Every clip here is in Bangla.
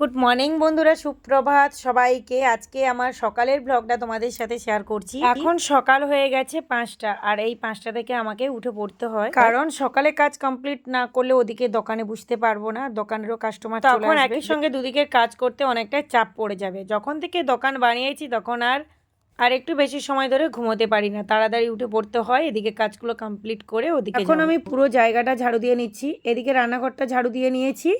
গুড মর্নিং বন্ধুরা সুপ্রভাত সবাইকে। আজকে আমার সকালের ব্লগটা তোমাদের সাথে শেয়ার করছি। এখন সকাল হয়ে গেছে পাঁচটা আর এই পাঁচটা থেকে আমাকে উঠে পড়তে হয়। কারণ সকালে কাজ কমপ্লিট না করলে ওদিকে দোকানে বুঝতে পারব না দোকানেরও কাস্টমার তখন একই সঙ্গে দুদিকে কাজ করতে অনেকটা চাপ পড়ে যাবে। যখন থেকে দোকান বানিয়েছি তখন আর আর একটু বেশি সময় ধরে ঘুমোতে পারি না। তাড়াতাড়ি উঠে পড়তে হয় এদিকে কাজগুলো কমপ্লিট করে ওদিকে এখন আমি পুরো জায়গাটা ঝাড়ু দিয়ে নিচ্ছি। এদিকে রান্নাঘরটা ঝাড়ু দিয়ে নিয়েছি।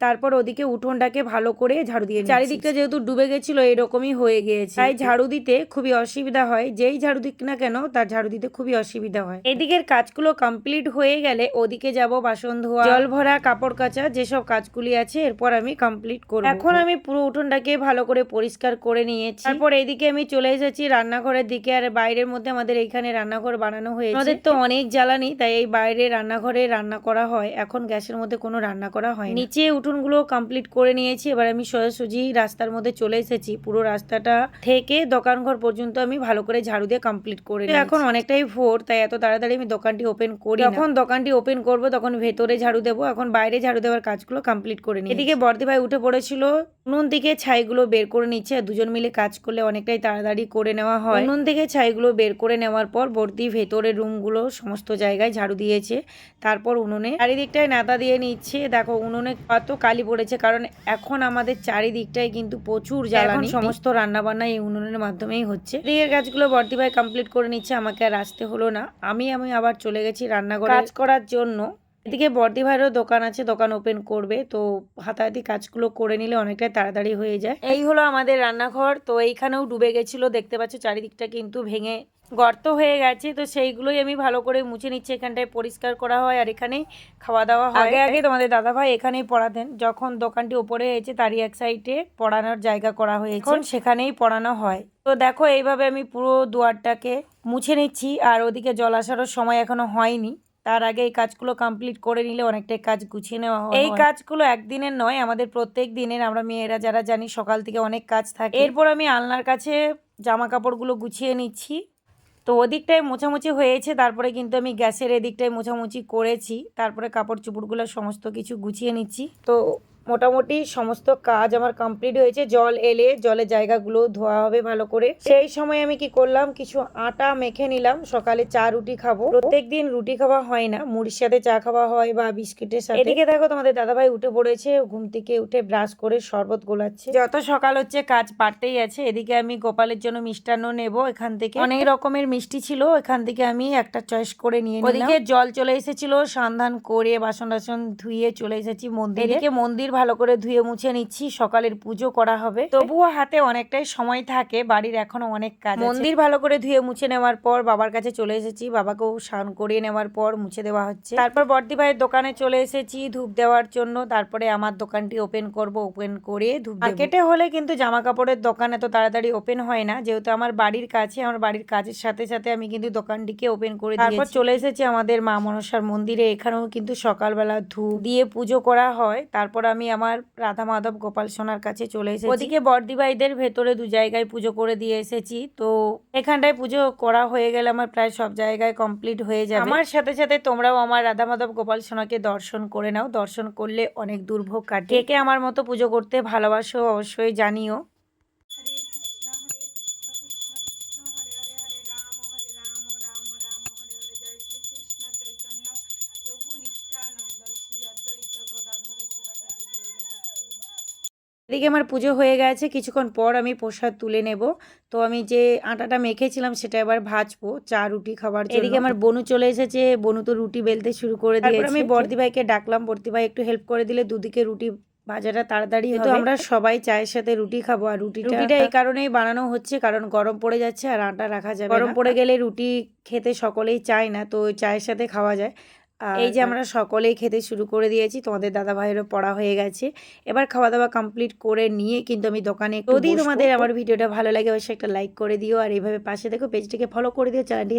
তারপর ওদিকে উঠোনটাকে ভালো করে ঝাড়ু দিয়ে চারিদিকটা যেহেতু ডুবে গেছিল, এরকমই হয়ে গিয়েছে। তাই ঝাড়ু দিতে খুবই অসুবিধা হয়। যেই ঝাড়ু দিক না কেন, তার ঝাড়ু দিতে খুবই অসুবিধা হয়। এদিকের কাজগুলো কমপ্লিট হয়ে গেলে ওদিকে যাব বাসন ধোয়া, জল ভরা, কাপড় কাচা, যেসব কাজগুলি আছে, এরপর আমি কমপ্লিট করব। এখন আমি পুরো উঠোনটাকে ভালো করে পরিষ্কার করে নিয়েছি। তারপর এইদিকে আমি চলে এসেছি রান্নাঘরের দিকে, আর বাইরের মধ্যে আমাদের এইখানে রান্নাঘর বানানো হয়েছে। আমাদের তো অনেক জ্বালানি, তাই এই বাইরে রান্নাঘরে রান্না করা হয়। এখন গ্যাসের মধ্যে কোনো রান্না করা হয় নিচে উঠোনগুলো কমপ্লিট করে নিয়েছি। এবার আমি সোজাসুজি রাস্তার মধ্যে চলে এসেছি। পুরো রাস্তাটা থেকে দোকান ঘর পর্যন্ত আমি ভালো করে ঝাড়ু দিয়ে কমপ্লিট করে। এখন অনেকটাই ভোর তাই এত তাড়াতাড়ি আমি দোকানটি ওপেন করি। যখন দোকানটি ওপেন করব তখন ভেতরে ঝাড়ু দেবো। এখন বাইরে ঝাড়ু দেওয়ার কাজগুলো কমপ্লিট করে নিই এদিকে বর্দি ভাই উঠে পড়েছিল। উনুন থেকে ছাইগুলো বের করে নিচ্ছে। আর দুজন মিলে কাজ করলে অনেকটাই তাড়াতাড়ি করে নেওয়া হয়। উনুন থেকে ছাইগুলো বের করে নেওয়ার পর বর্দি ভেতরের রুমগুলো সমস্ত জায়গায় ঝাড়ু দিয়েছে। তারপর উনুনে চারিদিকটায় নাতা দিয়ে নিচ্ছে। দেখো উনুনে কত কালি পড়েছে কারণ এখন আমাদের চারিদিকটাই কিন্তু প্রচুর জ্বালানি। সমস্ত রান্না বান্না এই উনুনের মাধ্যমেই হচ্ছে। এদিকের কাজগুলো বর্দি ভাই কমপ্লিট করে নিচ্ছে আমাকে আর আসতে হলো না। আমি আমি আবার চলে গেছি রান্নাঘরে। কাজ করার জন্য। এদিকে বর্দি ভাইয়েরও দোকান আছে দোকান ওপেন করবে তো হাতাহাতি কাজগুলো করে নিলে অনেকটাই তাড়াতাড়ি হয়ে যায়। এই হলো আমাদের রান্নাঘর তো এইখানেও ডুবে গেছিল দেখতে পাচ্ছ চারিদিকটা কিন্তু ভেঙে গর্ত হয়ে গেছে তো সেইগুলোই আমি ভালো করে মুছে নিচ্ছি। এখানটায় পরিষ্কার করা হয় আর এখানেই খাওয়া দাওয়া হয়। আগে আগে তোমাদের দাদাভাই এখানেই পড়াতেন যখন দোকানটি ওপরে হয়েছে তারই এক সাইডে পড়ানোর জায়গা করা হয়েছে। এখন সেখানেই পড়ানো হয়। তো দেখো এইভাবে আমি পুরো দুয়ারটাকে মুছে নিচ্ছি আর ওদিকে জল আসারও সময় এখনও হয়নি। তার আগে এই কাজগুলো কমপ্লিট করে নিলে অনেকটাই কাজ গুছিয়ে নেওয়া হয়। এই কাজগুলো একদিনের নয় আমাদের প্রত্যেক দিনের। আমরা মেয়েরা যারা জানি সকাল থেকে অনেক কাজ থাকে। এরপর আমি আলনার কাছে জামা কাপড়গুলো গুছিয়ে নিচ্ছি। তো ওদিকটায় মোছামুছি হয়েছে, তারপরে কিন্তু আমি গ্যাসের এদিকটায় মোছামুছি করেছি, তারপরে কাপড় চুপড়গুলো সমস্ত কিছু গুছিয়ে নিচ্ছি। তো মোটামুটি সমস্ত কাজ আমার কমপ্লিট হয়েছে। জল এলে জলের জায়গাগুলো ধোয়া হবে ভালো করে। সেই সময় আমি কি করলাম কিছু আটা মেখে নিলাম। সকালে চা রুটি খাব। প্রত্যেক দিন রুটি খাওয়া হয় না। মুড়ির সাথে চা খাওয়া হয় বা বিস্কিটের সাথে। এদিকে দেখো তোমাদের দাদাভাই উঠে পড়েছে। ঘুম থেকে উঠে ব্রাশ করে শরবত গোলাচ্ছে। যত সকাল হচ্ছে কাজ পারতেই আছে। এদিকে আমি গোপালের জন্য মিষ্টান্ন নেব। এখান থেকে অনেক রকমের মিষ্টি ছিল। এখান থেকে আমি একটা চয়েস করে নিয়ে ওদিকে জল চলে এসেছিল। সন্ধান করে বাসন টাসন ধুয়ে চলে এসেছি মন্দিরে। এদিকে মন্দির ভালো করে ধুয়ে মুছে নিচ্ছি সকালের পুজো করা হবে। তবুও হাতে অনেকটাই সময় থাকে বাড়ির এখনও অনেক কাজ মন্দির ভালো করে ধুয়ে মুছে নেওয়ার পর বাবার কাছে চলে এসেছি বাবাকেও স্নান করিয়ে নেওয়ার পর মুছে দেওয়া হচ্ছে। তারপর বর্দি ভাইয়ের দোকানে চলে এসেছি ধূপ দেওয়ার জন্য তারপরে আমার দোকানটি ওপেন করব ওপেন করে ধূপ মার্কেটে হলে কিন্তু জামা কাপড়ের দোকান এত তাড়াতাড়ি ওপেন হয় না যেহেতু আমার বাড়ির কাছে আমার বাড়ির কাজের সাথে সাথে আমি কিন্তু দোকানটিকে ওপেন করে তারপর চলে এসেছি আমাদের মা মনসার মন্দিরে এখানেও কিন্তু সকালবেলা ধূপ দিয়ে পুজো করা হয়। তারপর আমি আমার রাধা মাধব গোপাল সোনার কাছে চলে এসেছি। ওদিকে বর্দিভাইদের ভেতরে দু জায়গায় পুজো করে দিয়ে এসেছি। তো এখানটায় পুজো করা হয়ে গেলে আমার প্রায় সব জায়গায় কমপ্লিট হয়ে যাবে। আমার সাথে সাথে তোমরাও আমার রাধা মাধব গোপাল সোনাকে দর্শন করে নাও। দর্শন করলে অনেক দুর্ভোগ কাটে। একে কে আমার মতো পুজো করতে ভালোবাসো অবশ্যই জানিও। এদিকে আমার পুজো হয়ে গেছে কিছুক্ষণ পর আমি প্রসাদ তুলে নেব। তো আমি যে আটাটা মেখেছিলাম সেটা এবার ভাজবো চা রুটি খাবার এদিকে আমার বনু চলে এসেছে বনু তো রুটি বেলতে শুরু করে দিয়েছে আমি বর্দি ভাইকে ডাকলাম বর্দি ভাই একটু হেল্প করে দিলে দুদিকে রুটি ভাজাটা তাড়াতাড়ি তো আমরা সবাই চায়ের সাথে রুটি খাব আর রুটিটা রুটিটা এই কারণেই বানানো হচ্ছে কারণ গরম পড়ে যাচ্ছে আর আটা রাখা যাবে গরম পড়ে গেলে রুটি খেতে সকলেই চায় না তো চায়ের সাথে খাওয়া যায়। এই যে আমরা সকলেই খেতে শুরু করে দিয়েছি তোমাদের দাদা ভাইয়েরও পড়া হয়ে গেছে। এবার খাওয়া দাওয়া কমপ্লিট করে নিয়ে কিন্তু আমি দোকানে যদি তোমাদের আমার ভিডিওটা ভালো লাগে অবশ্যই একটা লাইক করে দিও। আর এইভাবে পাশে দেখো পেজটিকে ফলো করে দিও চ্যানেলটি